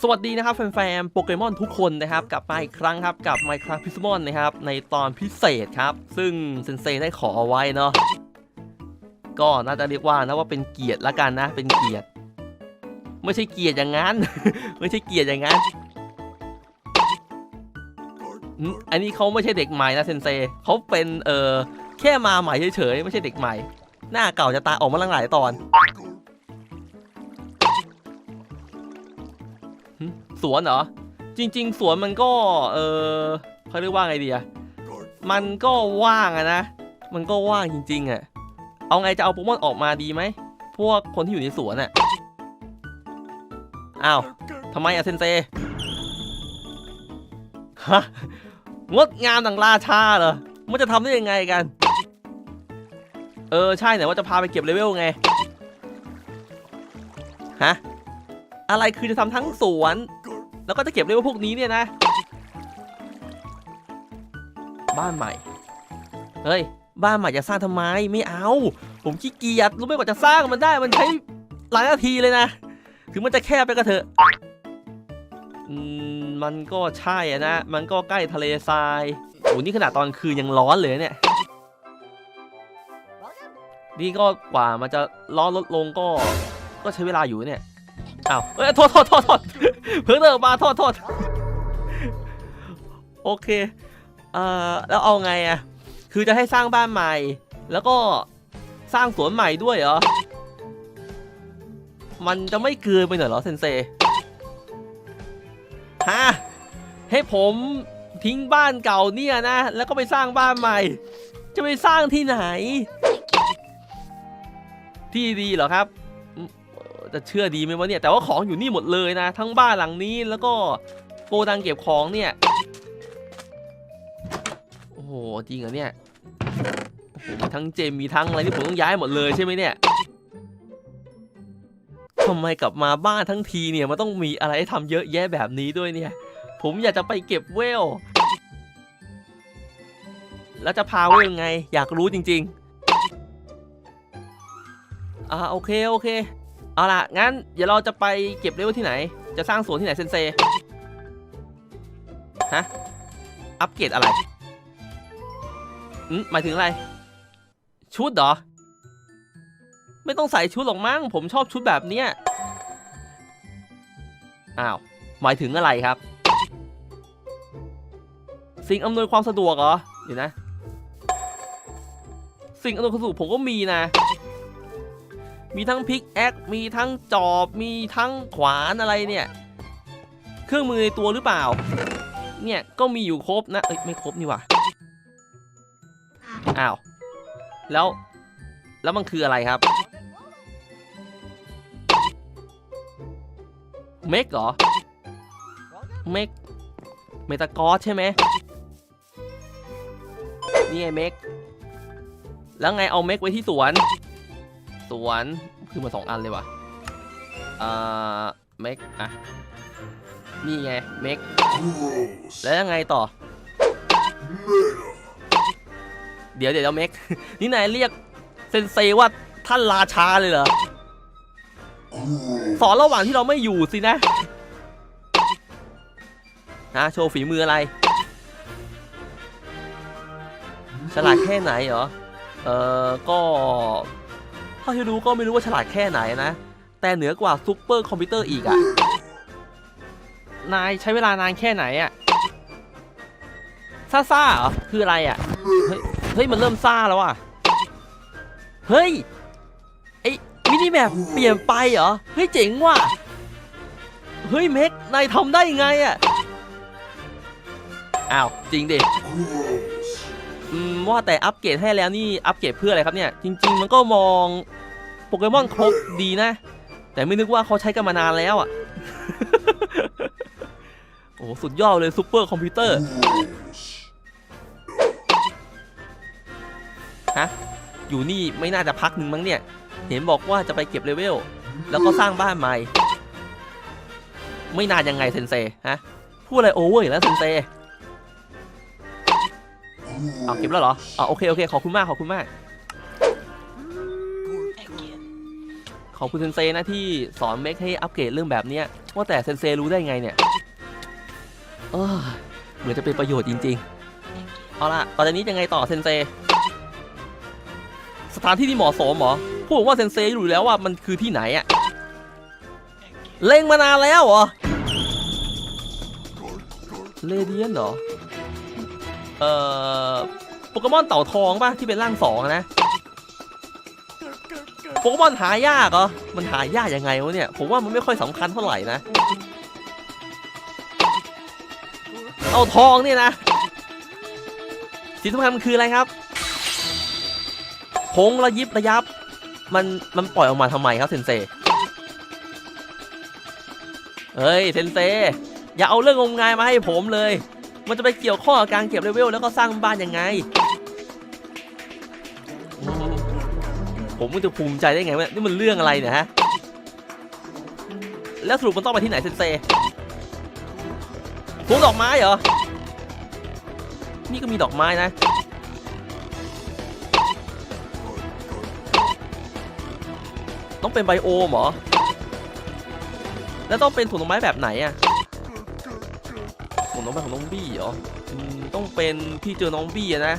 สวัสดีนะครับแฟนๆโปเกมอนทุกคนนะครับกลับมาอีกครั้งครับกับ Minecraft p i x m o n นะครับในตอนพิเศษครับ ซึ่งเซนเซได้ขอเอาไว้เนาะก็น่าจะเรียกว่านะว่าเป็นเกียรติละกันนะ เป็นเกียรติ ไม่ใช่เกียรติอย่างนั้น ไม่ใช่เกียรติอย่างนั้นอันนี้เขาไม่ใช่เด็กใหม่นะเซนเซเขาเป็นเออแค่มาใหม่เฉยๆไม่ใช่เด็กใหม่ หน้าเก่าจะตาออกมาหลายตอน สวนเหรอ จริง ๆ สวนมันก็ เออเขาเรียกว่าไงดีอะมันก็ว่างอะนะ มันก็ว่างจริง ๆอะเอาไงจะเอาโปเกมอนออกมาดีไหม พวกคนที่อยู่ในสวนอะอ้าวทำไมอะเซนเซฮะงดงามดังราชาเหรอ มันจะทำได้ยังไงกัน เออ ใช่แต่ว่าจะพาไปเก็บเลเวลไง ฮะ อะไรคือจะทำทั้งสวน แล้วก็จะเก็บเลเวลพวกนี้เนี่ยนะ บ้านใหม่ เฮ้ย บ้านใหม่จะสร้างทำไม ไม่เอา ผมขี้เกียจ รู้ไหมกว่าจะสร้างมันได้ มันใช้หลายนาทีเลยนะ ถึงมันจะแคบไปก็เถอะมันก็ใช่นะ มันก็ใกล้ทะเลทราย โอ้นี่ขนาดตอนคืนยังร้อนเลยเนี่ย นี่ก็กว่ามันจะร้อนลดลงก็ ก็ใช้เวลาอยู่เนี่ย อ้าวเอ้ยโทษโทษโทษโทษเพิ่งเดินมาโทษโทษโอเคเอ่อแล้วเอาไงอะคือจะให้สร้างบ้านใหม่ แล้วก็สร้างสวนใหม่ด้วยเหรอ มันจะไม่เกินไปหน่อยเหรอเซนเซฮะให้ผมทิ้งบ้านเก่าเนี่ยนะ แล้วก็ไปสร้างบ้านใหม่ จะไปสร้างที่ไหน ที่ดีเหรอครับ จะเชื่อดีไหมวะเนี่ยแต่ว่าของอยู่นี่หมดเลยนะ ทั้งบ้านหลังนี้แล้วก็โกดังเก็บของเนี่ยโอ้โหจริงเหรอเนี่ยโอ้โหมีทั้งเจมมีทั้งอะไรที่ผมต้องย้ายหมดเลยใช่ไหมเนี่ยทำไมกลับมาบ้านทั้งทีเนี่ยมันต้องมีอะไรให้ทำเยอะแยะแบบนี้ด้วยเนี่ย ผมอยากจะไปเก็บเวล แล้วจะพาเวลยังไง อยากรู้จริง ๆ อ่าโอเค โอเค เอาล่ะ งั้นเดี๋ยวเราจะไปเก็บเลเวลที่ไหน จะสร้างสวนที่ไหนเซนเซ ฮะ อัปเกรดอะไรอืมหมายถึงอะไร ชุดเหรอ ไม่ต้องใส่ชุดหรอกมั้ง ผมชอบชุดแบบเนี้ย อ้าว หมายถึงอะไรครับ สิ่งอำนวยความสะดวกเหรอเดี๋ยวนะ สิ่งอำนวยความสะดวกผมก็มีนะ มีทั้งพิกแอค มีทั้งจอบ มีทั้งขวานอะไรเนี่ย เครื่องมือในตัวหรือเปล่า เนี่ยก็มีอยู่ครบนะ เอ้ยไม่ครบนี่ว่าอ้าว แล้ว แล้วมันคืออะไรครับ เมกเหรอ เมก เมตากอสใช่ไหมนี่ไงเมก แล้วไงเอาเมกไว้ที่สวน สวนคือมาสองอันเลยว่ะเอ่าเมกอะนี่ไงเมกแล้วยังไงต่อ เดี๋ยวเดี๋ยวเมกนี่นายเรียกเซนเซว่าท่านราชาเลยเหรอสอนระหว่างที่เราไม่อยู่สินะนะโชว์ฝีมืออะไร ฉลาดแค่ไหนเหรอ เออก็ เท่าที่รู้ก็ไม่รู้ว่าฉลาดแค่ไหนนะ แต่เหนือกว่าซูเปอร์คอมพิวเตอร์อีกอะนายใช้เวลานานแค่ไหนอะซ่าซ่าๆเหรอคืออะไรอะเฮ้ยเฮ้ยมันเริ่มซ่าแล้วอะเฮ้ยไอ้มินิแมปเปลี่ยนไปเหรอเฮ้ยเจ๋งว่ะเฮ้ยเม็กนายทำได้ยังไงอะอ้าวจริงดิอืม ว่าแต่อัปเกรดให้แล้วนี่อัปเกรดเพื่ออะไรครับเนี่ย จริง ๆ มันก็มองโปเกมอนครบดีนะ แต่ไม่นึกว่าเขาใช้กันมานานแล้วอะ โอ้สุดยอดเลยซูเปอร์คอมพิวเตอร์ฮะอยู่นี่ไม่น่าจะพักหนึ่งมั้งเนี่ย เห็นบอกว่าจะไปเก็บเลเวล แล้วก็สร้างบ้านใหม่ ไม่นานยังไงเซนเซฮะพูดอะไรโอเวอร์แล้วเซนเซ เอาเก็บแล้วเหรออ๋อโอเคโอเคขอบคุณมากขอบคุณมาก ขอบคุณเซนเซนะที่สอนเมคให้อัปเกรดเรื่องแบบเนี้ยว่าแต่เซนเซรู้ได้ไงเนี่ยเออเหมือนจะเป็นประโยชน์จริง ๆ เอาล่ะต่อจากนี้ยังไงต่อเซนเซ สถานที่ที่เหมาะสมเหรอพูดว่าเซนเซรู้แล้วว่ามันคือที่ไหนอะเล็งมานานแล้วเหรอเรเดียนเหรอ เอ่อโปเกมอนเต่าทองป่ะที่เป็นร่างสองนะโปเกมอนหายากเหรอมันหายากยังไงวะเนี่ย ผมว่ามันไม่ค่อยสำคัญเท่าไหร่นะ เอาทองเนี่ยนะสิ่งสำคัญมันคืออะไรครับพงระยิบระยับ มันมันปล่อยออกมาทำไมครับเซนเซเฮ้ยเซนเซอย่าเอาเรื่องงมงายมาให้ผมเลย มันจะไปเกี่ยวข้องกับการเก็บเลเวลแล้วก็สร้างบ้านยังไง ผมมันจะภูมิใจได้ไงวะนี่มันเรื่องอะไรเนี่ยฮะ แล้วสรุปมันต้องไปที่ไหนเซนเซสวนดอกไม้เหรอ นี่ก็มีดอกไม้นะต้องเป็นไบโอมเหรอ แล้วต้องเป็นถุงดอกไม้แบบไหนอะ ถุงดอกไม้ของน้องบี้เหรอต้องเป็นที่เจอน้องบี้นะ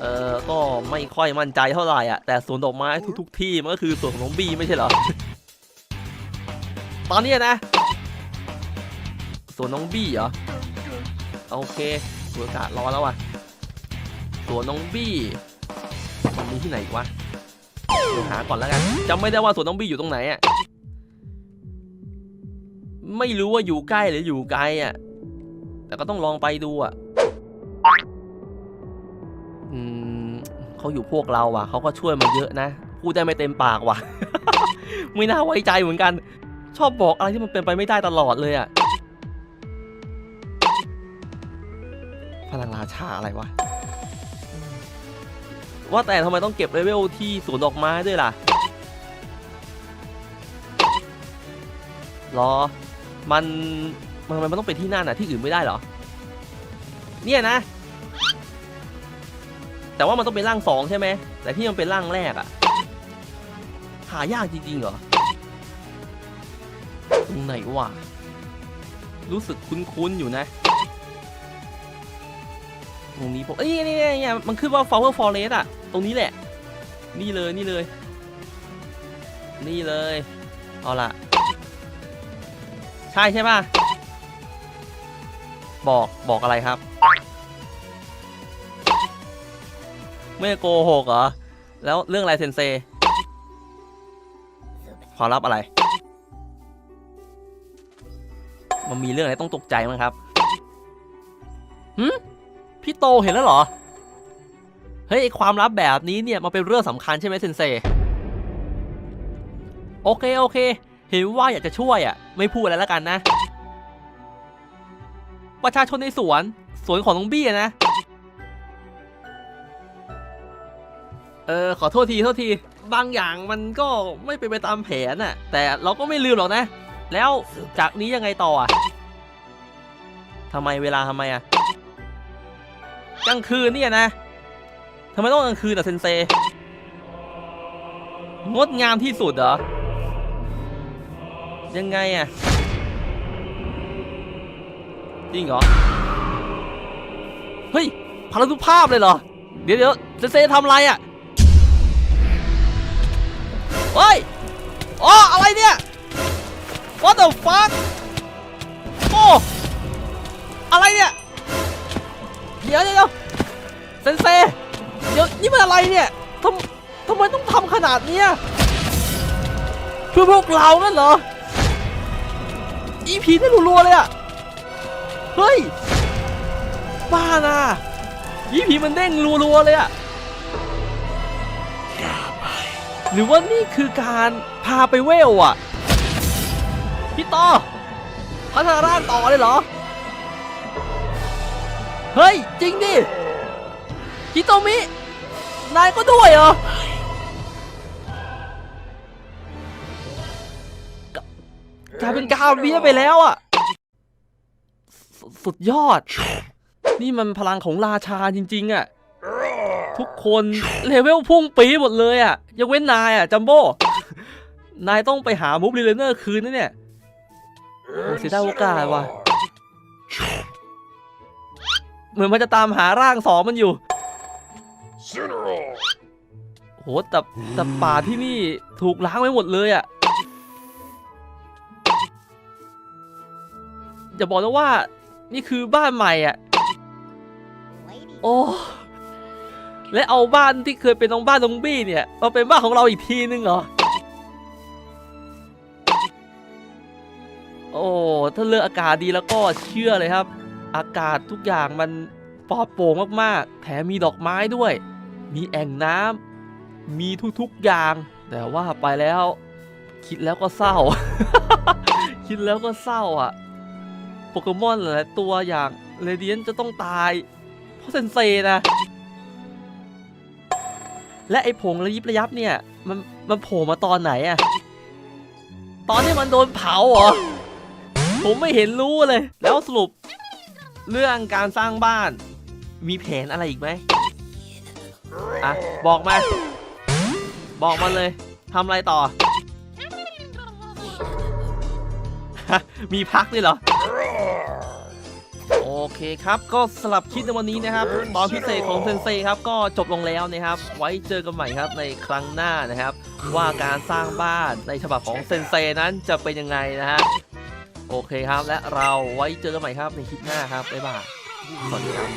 เออก็ไม่ค่อยมั่นใจเท่าไหร่อะ แต่สวนดอกไม้ทุก ๆ ที่มันก็คือสวนของน้องบี้ไม่ใช่เหรอ ตอนนี้นะสวนน้องบี้เหรอ โอเคสวนอากาศร้อนแล้วว่ะสวนน้องบี้มันมีที่ไหนอีกวะเดี๋ยวหาก่อนแล้วกันจำไม่ได้ว่าสวนน้องบี้อยู่ตรงไหนอะ ไม่รู้ว่าอยู่ใกล้หรืออยู่ไกลอะ แต่ก็ต้องลองไปดูอะ อืมเขาอยู่พวกเราว่ะ เขาก็ช่วยมาเยอะนะ พูดได้ไม่เต็มปากว่ะ ไม่น่าไว้ใจเหมือนกัน ชอบบอกอะไรที่มันเป็นไปไม่ได้ตลอดเลยอะ พลังราชาอะไรวะ ว่าแต่ทำไมต้องเก็บเลเวลที่สวนดอกไม้ด้วยล่ะรอ มันมันทำไมมันต้องเป็นที่นั่นอะที่อื่นไม่ได้เหรอ เนี่ยนะ แต่ว่ามันต้องเป็นร่างสองใช่ไหม แต่ที่มันเป็นร่างแรกอะหายากจริงๆเหรอ ตรงไหนวะ รู้สึกคุ้นๆอยู่นะ ตรงนี้ผมเอ้ยนี่นี่นี่มันขึ้นว่า Flower Forest อะตรงนี้แหละ นี่เลยนี่เลย นี่เลย เอาล่ะ ใช่ใช่ป่ะ บอกบอกอะไรครับ ไม่โกหกเหรอ แล้วเรื่องอะไรเซนเซความลับอะไร มันมีเรื่องอะไรต้องตกใจมั้งครับหืมพี่โตเห็นแล้วเหรอ เฮ้ยความลับแบบนี้เนี่ยมันเป็นเรื่องสำคัญใช่ไหมเซนเซ โอเค โอเค เห็นว่าอยากจะช่วยอะ ไม่พูดอะไรแล้วกันนะ ประชาชนในสวน สวนของน้องบี้นะ เออ ขอโทษทีโทษที บางอย่างมันก็ไม่เป็นไปตามแผนน่ะ แต่เราก็ไม่ลืมหรอกนะ แล้วจากนี้ยังไงต่ออะทำไมเวลาทำไมอะกลางคืนเนี่ยนะทำไมต้องกลางคืนอะเซนเซงดงามที่สุดเหรอ ยังไงอะ จริงเหรอ เฮ้ยพารานุภาพเลยเหรอ เดี๋ยวเดี๋ยวเซนเซทำอะไรอะ เฮ้ยอ๋ออะไรเนี่ย What the fuck โอ้อะไรเนี่ย เดี๋ยวเดี๋ยวเซนเซเดี๋ยวนี่มันอะไรเนี่ยทำทำไมต้องทำขนาดเนี้ยเพื่อพวกเรานั่นเหรอ อีพีนี่รัวๆเลยอะเฮ้ย บ้านะอีพีมันเด้งรัวๆเลยอะหรือว่านี่คือการพาไปเวลอะพี่ต่อพัฒนาร่างต่อเลยเหรอ เฮ้ย จริงดิฮิโตมิ นายก็ด้วยเหรอ กลายเป็นกาเบียไปแล้วอะ สุดยอด นี่มันพลังของราชาจริง ๆ อะ ทุกคนเลเวลพุ่งปีหมดเลยอะยกเว้นนายอะจัมโบ้ นายต้องไปหามูฟรีเลเนอร์คืนนะเนี่ยเสียดายโอกาสว่ะ เหมือนมันจะตามหาร่างสองมันอยู่โหแต่แต่ป่าที่นี่ถูกล้างไว้หมดเลยอะ อย่าบอกนะว่า นี่คือบ้านใหม่อะ่ะ โอ้และเอาบ้านที่เคยเป็นน้องบ้านน้องบี้เนี่ยมาเป็นบ้านของเราอีกทีนึงเหรอ โอ้ถ้าเลือกอากาศดีแล้วก็เชื่อเลยครับ อากาศทุกอย่างมันปลอดโปร่งมากๆ แถมมีดอกไม้ด้วย มีแอ่งน้ำมีทุกๆอย่าง แต่ว่าไปแล้ว คิดแล้วก็เศร้า คิดแล้วก็เศร้าอะ โปเกมอนหลายตัวอย่างเรเดียนจะต้องตาย เพราะเซนเซนะ และไอ้ผงระยิบระยับเนี่ย มันมันโผล่มาตอนไหนอะตอนที่มันโดนเผาเหรอ ผมไม่เห็นรู้เลย แล้วสรุป เรื่องการสร้างบ้าน มีแผนอะไรอีกไหมอะ บอกมา บอกมาเลยทำอะไรต่อ มีพักด้วยเหรอ โอเคครับก็สลับคิดในวันนี้นะครับ ตอนพิเศษของเซนเซครับก็จบลงแล้วนะครับ ไว้เจอกันใหม่ครับในครั้งหน้านะครับ ว่าการสร้างบ้านในฉบับของเซนเซนั้นจะเป็นยังไงนะฮะโอเคครับ และเราไว้เจอกันใหม่ครับในคลิปหน้าครับบ๊ายบายสวัสดีครับ